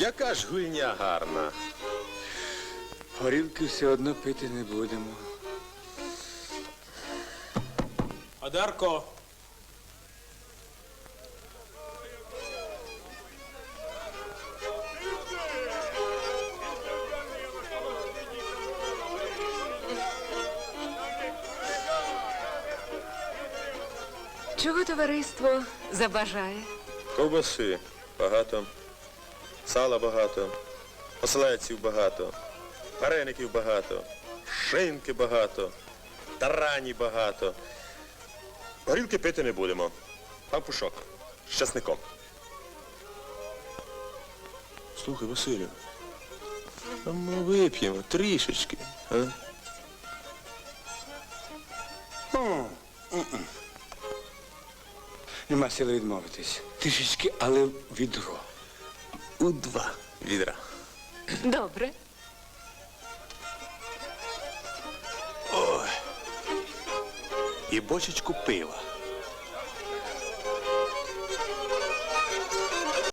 Яка ж гульня гарна. Горілки все одно пити не будемо. Одарко. Чого товариство забажає? Ковбаси багато, сала багато, ослеців багато, вареників багато, шинки багато, тарані багато. Горілки пити не будемо. Пан Пушок, з часником. Слухай, Василю, а ми вип'ємо трішечки, а? Нема сили відмовитись. Трішечки, але відро. У два відра. Добре. Ой. І бочечку пива.